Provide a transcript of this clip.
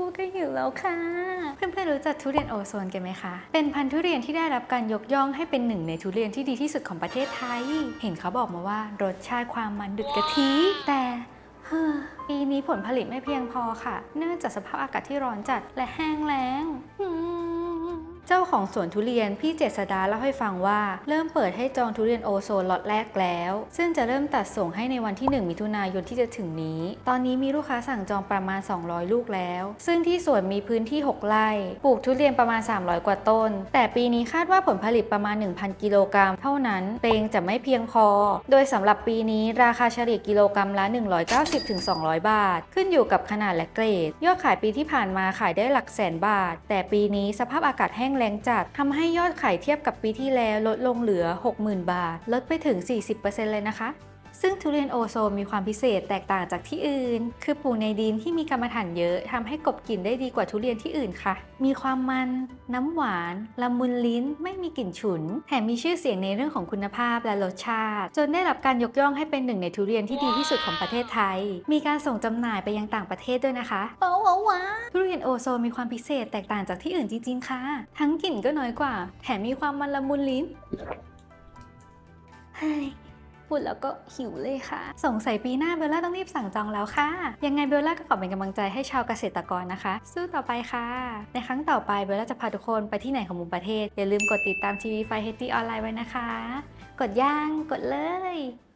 พูดก็หิวแล้วค่ะ เพื่อนๆรู้จักทุเรียนโอโซนกันไหมคะ เป็นพันธุ์ทุเรียนที่ได้รับการยกย่องให้เป็นหนึ่งในทุเรียนที่ดีที่สุดของประเทศไทย เห็นเขาบอกมาว่ารสชาติความมันดุดกะทิ แต่เฮ้อปีนี้ผลผลิตไม่เพียงพอค่ะ เนื่องจากสภาพอากาศที่ร้อนจัดและแห้งแล้ง เจ้าของสวนทุเรียนพี่เจษดาเล่าให้ฟังว่าเริ่มเปิดให้จองทุเรียนโอโซนล็อตแรกแล้ว ซึ่งจะเริ่มตัดส่งให้ในวันที่ 1 มิถุนายนที่จะถึงนี้ ตอนนี้มีลูกค้าสั่งจองประมาณ 200 ลูกแล้ว ซึ่งที่สวนมีพื้นที่ 6 ไร่ ปลูกทุเรียนประมาณ 300 กว่าต้น แต่ปีนี้คาดว่าผลผลิตประมาณ 1,000 กิโลกรัมเท่านั้นเตงจะไม่เพียงพอ โดยสำหรับปีนี้ราคาเฉลี่ยกิโลกรัมละ 190-200 บาท ขึ้นอยู่กับขนาดและเกรด ยอดขายปีที่ผ่านมาขายได้หลักแสนบาท แต่ปีนี้สภาพอากาศแห้งแล้งจัดทำให้ยอดขายเทียบกับปีที่แล้วลดลงเหลือ 60,000 บาท ลดไปถึง 40%เลยนะคะ ซึ่งทุเรียนโอโซมีความพิเศษแตกต่างจากที่อื่น คือปลูกในดินที่มีกรรมฐานเยอะทำให้กบกลิ่นได้ดีกว่าทุเรียนที่อื่นค่ะ มีความมัน น้ำหวาน ละมุนลิ้น ไม่มีกลิ่นฉุน แถมมีชื่อเสียงในเรื่องของคุณภาพและรสชาติ จนได้รับการยกย่องให้เป็นหนึ่งในทุเรียนที่ดีที่สุดของประเทศไทย มีการส่งจำหน่ายไปยังต่างประเทศด้วยนะคะว้าวว้าวว้าทุเรียนโอโซมีความพิเศษแตกต่างจากที่อื่นจริงๆ ค่ะ ทั้งกลิ่นก็น้อยกว่า แถมมีความมันละมุนลิ้นเฮ้ย พูดแล้วก็หิวเลยค่ะ สงสัยปีหน้าเบลล่าต้องรีบสั่งจองแล้วค่ะ ยังไงเบลล่าก็ขอเป็นกำลังใจให้ชาวเกษตรกรนะคะ สู้ต่อไปค่ะ ในครั้งต่อไปเบลล่าจะพาทุกคนไปที่ไหนของมุมประเทศ อย่าลืมกดติดตามทีวีไฟเฮตตี้ออนไลน์ไว้นะคะ กดย่างกดเลย